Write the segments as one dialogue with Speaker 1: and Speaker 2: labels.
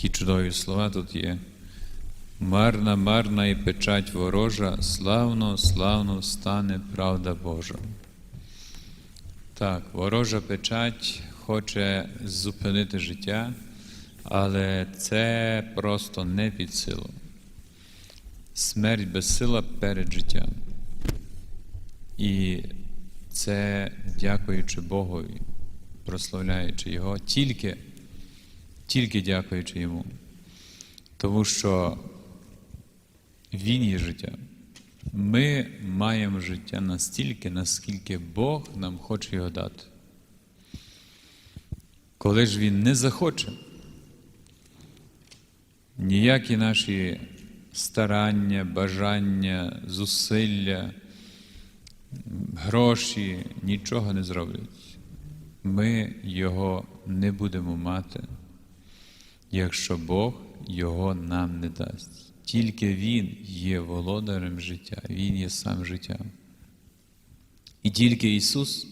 Speaker 1: Такі чудові слова тут є. Марна, марна і печать ворожа, славно, славно стане правда Божа. Так, ворожа печать хоче зупинити життя, але це просто не під силу. Смерть безсила перед життям. І це дякуючи Богові, прославляючи Його, тільки, тільки дякуючи Йому. Тому що Він є життя. Ми маємо життя настільки, наскільки Бог нам хоче його дати. Коли ж Він не захоче, ніякі наші старання, бажання, зусилля, гроші нічого не зроблять. Ми його не будемо мати, якщо Бог його нам не дасть. Тільки Він є володарем життя, Він є сам життям. І тільки Ісус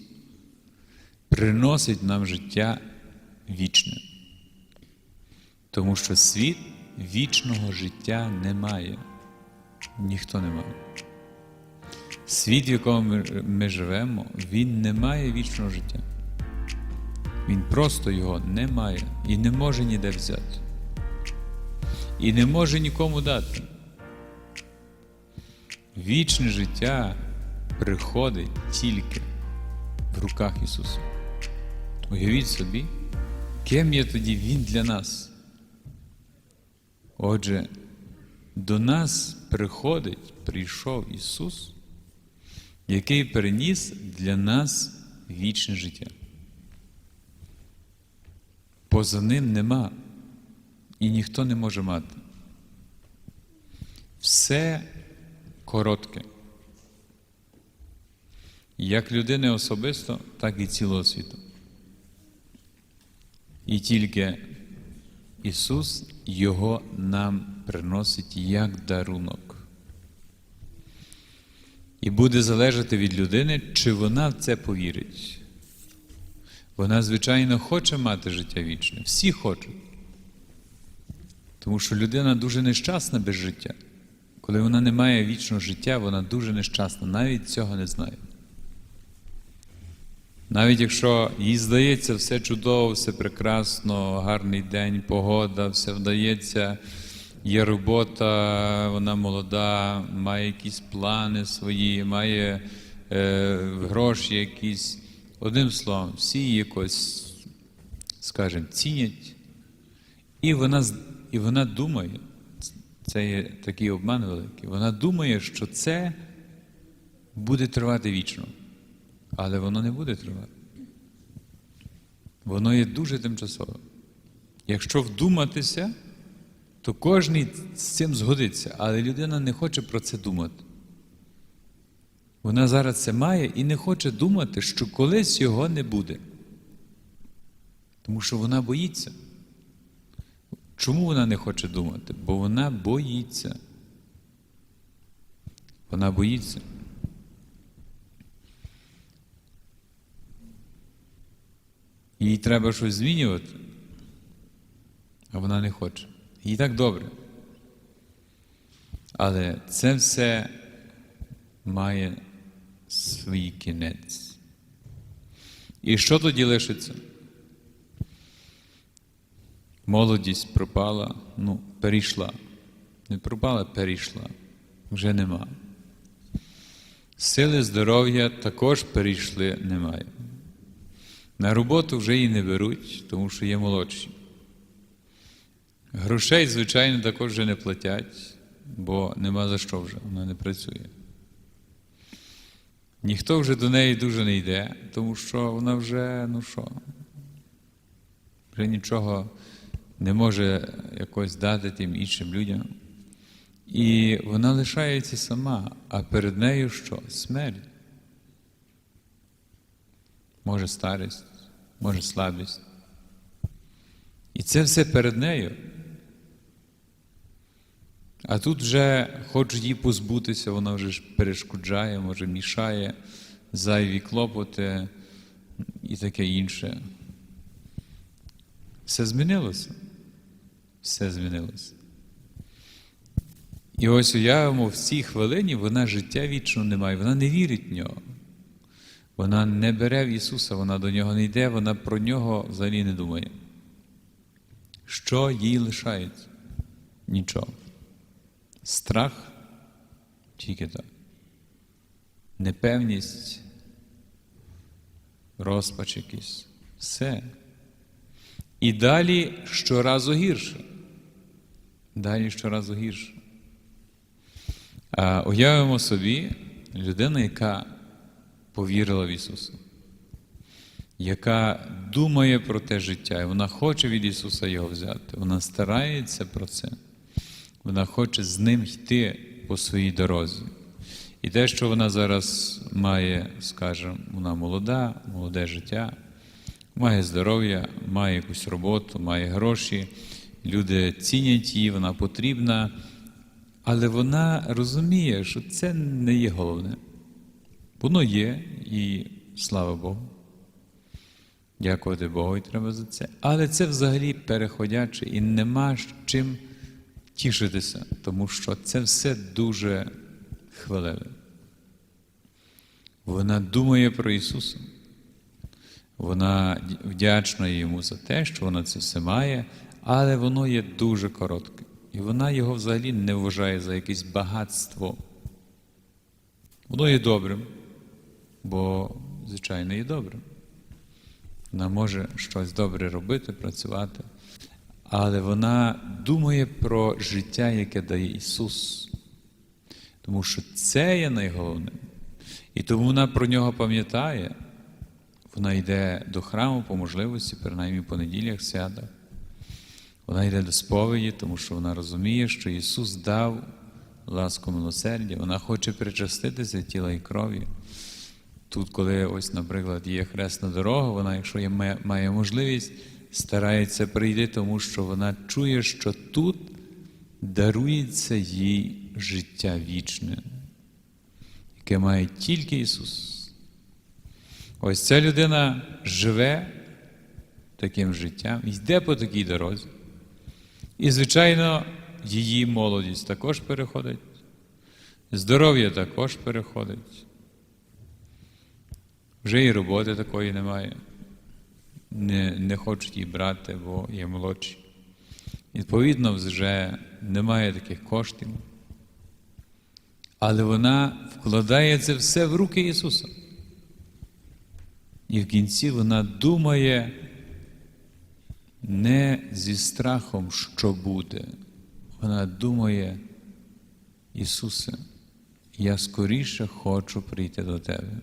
Speaker 1: приносить нам життя вічне. Тому що світ вічного життя не має. Ніхто не має. Світ, в якому ми, живемо, він не має вічного життя. Він просто його не має і не може ніде взяти. І не може нікому дати. Вічне життя приходить тільки в руках Ісуса. Уявіть собі, ким є тоді Він для нас. Отже, до нас приходить, прийшов Ісус, який переніс для нас вічне життя. Поза ним нема і ніхто не може мати. Все коротке. Як людини особисто, так і цілого світу. І тільки Ісус Його нам приносить як дарунок. І буде залежати від людини, чи вона в це повірить. Вона, звичайно, хоче мати життя вічне. Всі хочуть. Тому що людина дуже нещасна без життя. Коли вона не має вічного життя, вона дуже нещасна, навіть цього не знає. Навіть якщо їй здається все чудово, все прекрасно, гарний день, погода, все вдається, є робота, вона молода, має якісь плани свої, має е, гроші якісь. Одним словом, всі її якось, скажімо, цінять. І вона, і вона думає, це є такий обман великий, вона думає, що це буде тривати вічно. Але воно не буде тривати. Воно є дуже тимчасове. Якщо вдуматися, то кожен з цим згодиться, але людина не хоче про це думати. Вона зараз це має і не хоче думати, що колись його не буде. Тому що вона боїться. Чому вона не хоче думати? Бо вона боїться. Вона боїться. Їй треба щось змінювати, а вона не хоче. Їй так добре. Але це все має свій кінець. І що тоді лишиться? Молодість пропала, ну, перейшла. Не пропала, перейшла. Вже нема. Сили здоров'я також перейшли, немає. На роботу вже її не беруть, тому що є молодші. Грошей, звичайно, також вже не платять, бо нема за що вже, вона не працює. Ніхто вже до неї дуже не йде, тому що вона вже, ну що, вже нічого не може якось дати тим іншим людям. І вона лишається сама, а перед нею що? Смерть. Може старість, може слабість. І це все перед нею. А тут вже хочуть її позбутися, вона вже ж перешкоджає, може мішає зайві клопоти і таке інше. Все змінилося. все змінилося. І ось уявимо, в цій хвилині вона життя вічного не має, вона не вірить в нього. Вона не бере в Ісуса, вона до нього не йде, вона про нього взагалі не думає. Що їй лишається? Нічого. Страх тільки так. Непевність, розпач якийсь. Все. І далі щоразу гірше. Далі щоразу гірше. А уявимо собі людину, яка повірила в Ісуса, яка думає про те життя, і вона хоче від Ісуса його взяти. Вона старається про це. Вона хоче з ним йти по своїй дорозі. І те, що вона зараз має, скажімо, вона молода, молоде життя, має здоров'я, має якусь роботу, має гроші, люди цінять її, вона потрібна, але вона розуміє, що це не є головне. Воно є, і слава Богу. Дякувати Богу і треба за це. Але це взагалі переходяче і нема чим тішитися, тому що це все дуже хвилеве. Вона думає про Ісуса. Вона вдячна йому за те, що вона це все має, але воно є дуже коротке. І вона його взагалі не вважає за якесь багатство. Воно є добрим, бо, звичайно, є добрим. Вона може щось добре робити, працювати, але вона думає про життя, яке дає Ісус. Тому що це є найголовним. І тому вона про нього пам'ятає. Вона йде до храму по можливості, принаймні по неділях, святах. Вона йде до сповіді, тому що вона розуміє, що Ісус дав ласку милосердя, вона хоче причаститися тіла і крові. Тут, коли ось, наприклад, є хресна дорога, вона, якщо є, має можливість, старається прийти, тому що вона чує, що тут дарується їй життя вічне, яке має тільки Ісус. Ось ця людина живе таким життям, йде по такій дорозі. І, звичайно, її молодість також переходить, здоров'я також переходить. Вже і роботи такої немає. Не, не хочуть її брати, бо є молодші. Відповідно, вже немає таких коштів. Але вона вкладає це все в руки Ісуса. І в кінці вона думає не зі страхом, що буде. Вона думає, Ісусе, я скоріше хочу прийти до Тебе.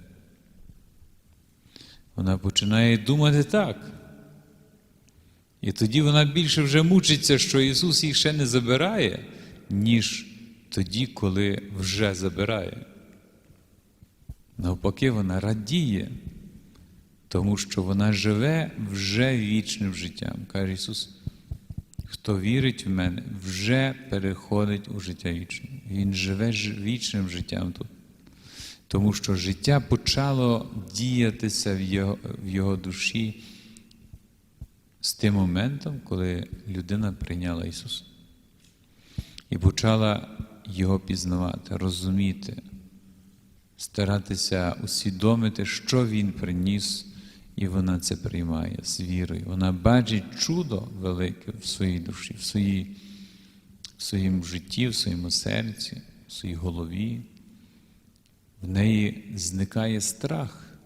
Speaker 1: Вона починає думати так. І тоді вона більше вже мучиться, що Ісус їх ще не забирає, ніж тоді, коли вже забирає. Навпаки, вона радіє, тому що вона живе вже вічним життям. Каже Ісус, хто вірить в мене, вже переходить у життя вічне. Він живе вічним життям тут. Тому що життя почало діятися в його, в його душі з тим моментом, коли людина прийняла Ісуса. І почала Його пізнавати, розуміти, старатися усвідомити, що Він приніс, і вона це приймає з вірою. Вона бачить чудо велике в своїй душі, в, своїй, в своєму житті, в своєму серці, в своїй голові. В неї зникає страх,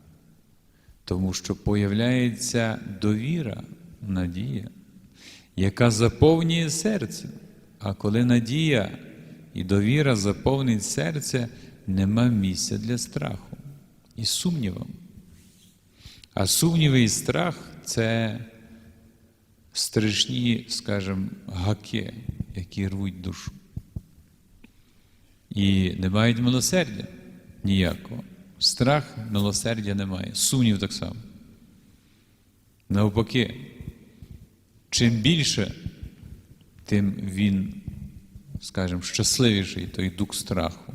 Speaker 1: тому що появляється довіра, надія, яка заповнює серце. А коли надія і довіра заповнить серце, нема місця для страху і сумнівам. А сумніви і страх це страшні, скажімо, гаки, які рвуть душу. І не мають милосердя ніякого. Страх, милосердя немає. Сумнів так само. Навпаки, чим більше, тим він, скажімо, щасливіший той дух страху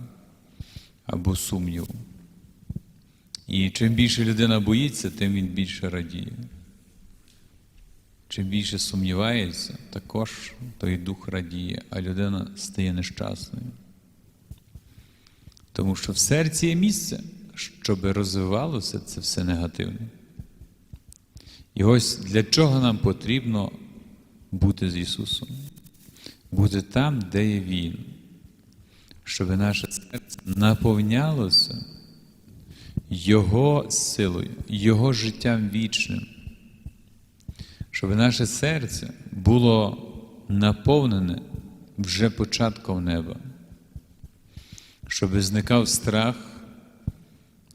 Speaker 1: або сумніву. І чим більше людина боїться, тим він більше радіє. чим більше сумнівається, також той дух радіє, а людина стає нещасною. Тому що в серці є місце, щоб розвивалося це все негативне. І ось для чого нам потрібно бути з Ісусом? Бути там, де є Він, щоб наше серце наповнялося Його силою, Його життям вічним, щоб наше серце було наповнене вже початком неба, щоб зникав страх,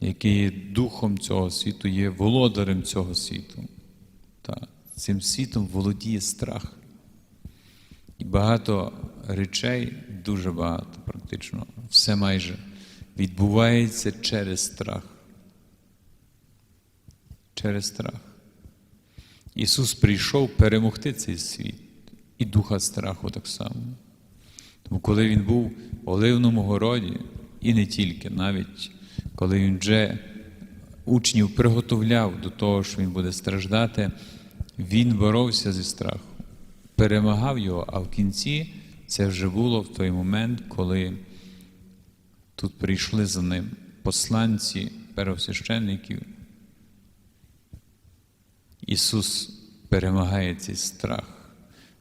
Speaker 1: який є духом цього світу, є володарем цього світу. Та, цим світом володіє страх. І багато речей, дуже багато практично, все майже відбувається через страх. Через страх. Ісус прийшов перемогти цей світ і духа страху так само. Коли Він був в Оливному городі, і не тільки, навіть коли Він вже учнів приготовляв до того, що Він буде страждати, Він боровся зі страхом, перемагав його, а в кінці це вже було в той момент, коли тут прийшли за ним посланці первосвященників. Ісус перемагає цей страх,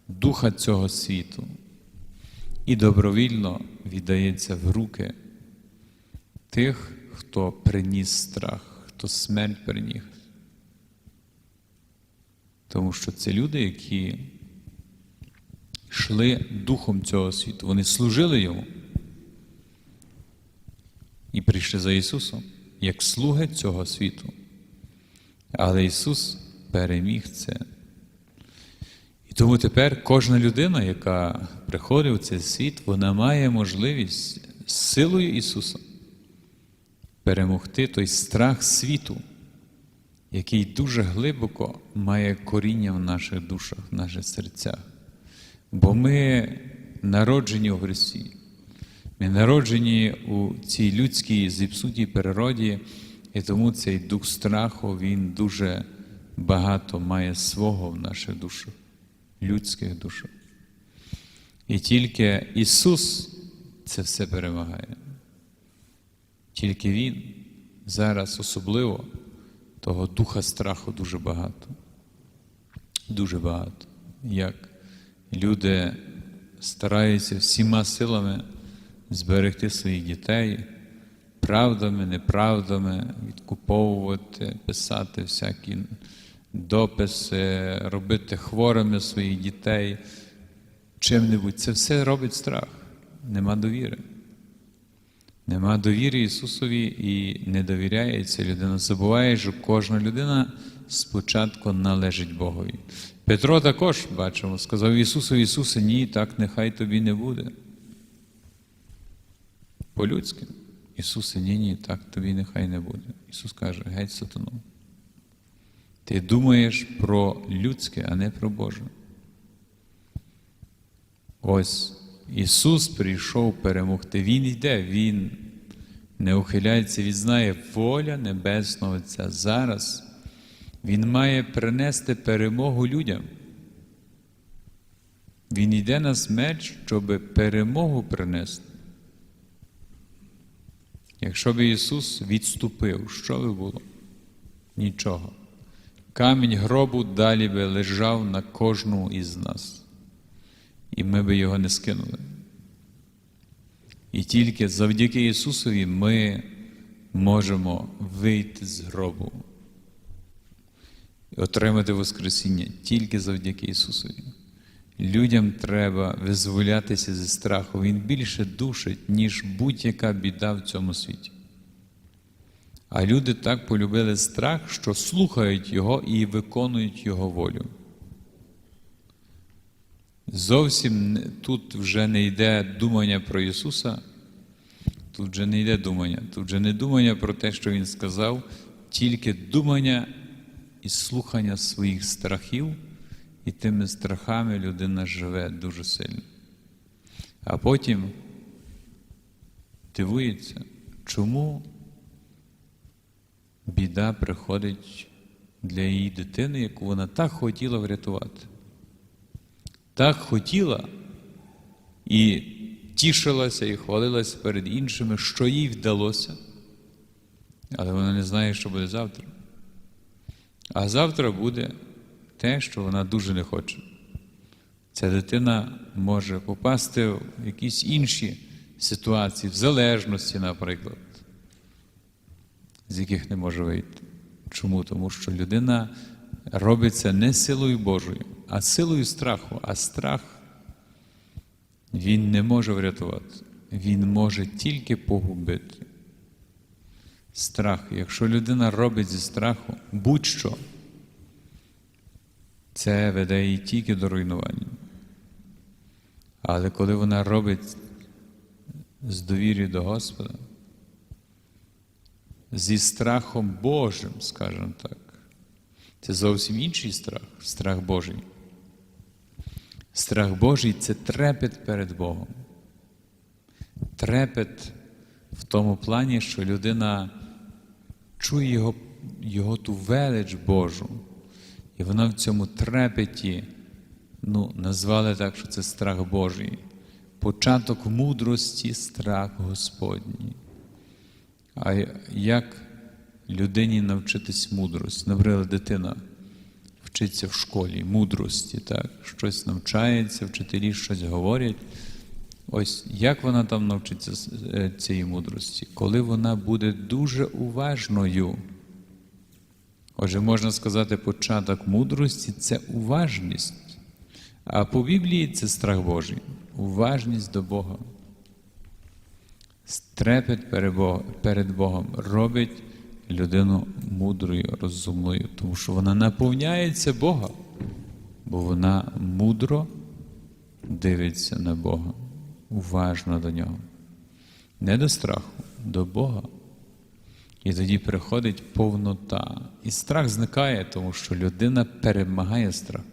Speaker 1: духа цього світу і добровільно віддається в руки тих, хто приніс страх, хто смерть приніс. Тому що це люди, які йшли духом цього світу, вони служили йому і прийшли за Ісусом як слуги цього світу. Але Ісус переміг це. Тому тепер кожна людина, яка приходить у цей світ, вона має можливість силою Ісуса перемогти той страх світу, який дуже глибоко має коріння в наших душах, в наших серцях. Бо ми народжені у Христі. Ми народжені у цій людській зіпсутій природі, і тому цей дух страху, він дуже багато має свого в наших душах, людських душах. І тільки Ісус це все перемагає. Тільки Він зараз особливо того духа страху дуже багато. Дуже багато. Як люди стараються всіма силами зберегти своїх дітей, правдами, неправдами, відкуповувати, писати всякі дописи, робити хворими своїх дітей, чим-небудь. Це все робить страх. Нема довіри. Нема довіри Ісусові і не довіряється людина. Забуває, що кожна людина спочатку належить Богові. Петро також бачимо, сказав Ісусу, Ісусе, ні, так нехай тобі не буде. По-людськи. Ісусе, ні, ні, так тобі нехай не буде. Ісус каже, геть сатану. Ти думаєш про людське, а не про Боже. Ось Ісус прийшов перемогти. Він йде, Він не ухиляється, Він знає воля Небесного Отця. Зараз Він має принести перемогу людям. Він йде на смерть, щоб перемогу принести. Якщо б Ісус відступив, що би було? Нічого. Камінь гробу далі би лежав на кожному із нас, і ми би його не скинули. І тільки завдяки Ісусові ми можемо вийти з гробу і отримати Воскресіння тільки завдяки Ісусові. Людям треба визволятися зі страху. Він більше душить, ніж будь-яка біда в цьому світі. А люди так полюбили страх, що слухають Його і виконують Його волю. Зовсім тут вже не йде думання про Ісуса, тут вже не йде думання, тут вже не думання про те, що Він сказав, тільки думання і слухання своїх страхів, і тими страхами людина живе дуже сильно. А потім дивується, чому біда приходить для її дитини, яку вона так хотіла врятувати. Так хотіла і тішилася і хвалилася перед іншими, що їй вдалося, але вона не знає, що буде завтра. А завтра буде те, що вона дуже не хоче. Ця дитина може попасти в якісь інші ситуації, в залежності, наприклад, з яких не може вийти. Чому? Тому що людина робиться не силою Божою, а силою страху. А страх він не може врятувати, він може тільки погубити. Страх. Якщо людина робить зі страху будь-що, це веде її тільки до руйнування. Але коли вона робить з довір'ю до Господа, зі страхом Божим, скажімо так, це зовсім інший страх, страх Божий. Страх Божий це трепет перед Богом. Трепет в тому плані, що людина чує його, його ту велич Божу, і вона в цьому трепеті, ну, назвали так, що це страх Божий. Початок мудрості страх Господній. А як людині навчитись мудрості? Наприклад, дитина вчиться в школі мудрості, так? щось навчається, вчителі щось говорять. Ось як вона там навчиться е, цієї мудрості? Коли вона буде дуже уважною. Отже, можна сказати, початок мудрості це уважність. А по Біблії це страх Божий, уважність до Бога. Стрепет перед Богом робить людину мудрою, розумною, тому що вона наповняється Бога, бо вона мудро дивиться на Бога, уважно до нього. Не до страху, до Бога. І тоді приходить повнота. І страх зникає, тому що людина перемагає страх.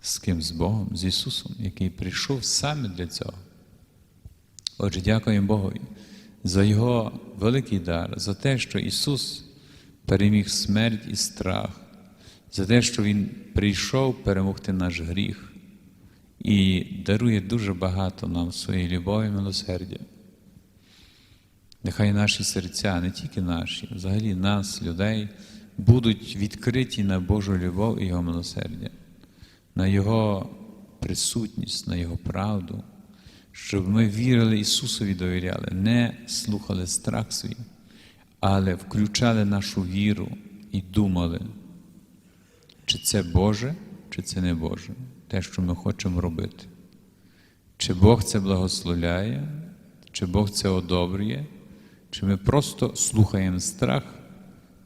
Speaker 1: З ким? З Богом, з Ісусом, який прийшов саме для цього. Отже, дякуємо Богові за Його великий дар, за те, що Ісус переміг смерть і страх, за те, що Він прийшов перемогти наш гріх і дарує дуже багато нам своєї любові і милосердя. Нехай наші серця, не тільки наші, взагалі нас, людей, будуть відкриті на Божу любов і Його милосердя, на Його присутність, на Його правду щоб ми вірили Ісусові довіряли, не слухали страх свій, але включали нашу віру і думали, чи це Боже, чи це не Боже, те, що ми хочемо робити. Чи Бог це благословляє, чи Бог це одобрює, чи ми просто слухаємо страх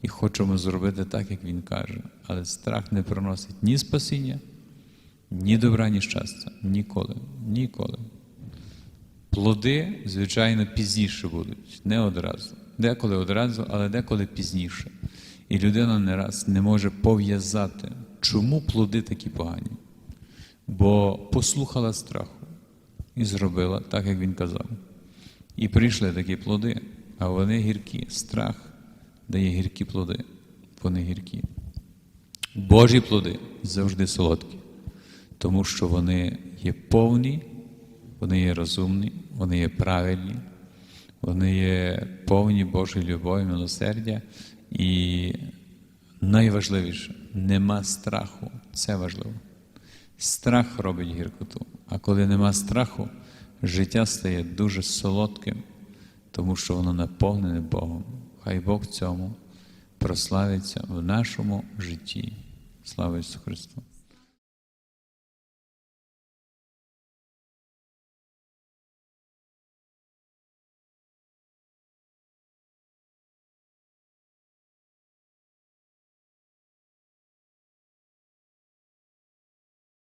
Speaker 1: і хочемо зробити так, як Він каже. Але страх не приносить ні спасіння, ні добра, ні щастя. Ніколи. Ніколи. Плоди, звичайно, пізніше будуть, не одразу. Деколи одразу, але деколи пізніше. І людина не раз не може пов'язати, чому плоди такі погані. Бо послухала страху і зробила так, як він казав. І прийшли такі плоди, а вони гіркі. Страх дає гіркі плоди. Вони гіркі. Божі плоди завжди солодкі, тому що вони є повні. Вони є розумні, вони є правильні, вони є повні Божої любові, милосердя. І найважливіше нема страху. Це важливо. Страх робить гіркоту. А коли нема страху, життя стає дуже солодким, тому що воно наповнене Богом. Хай Бог цьому прославиться в нашому житті. Слава Ісусу Христу!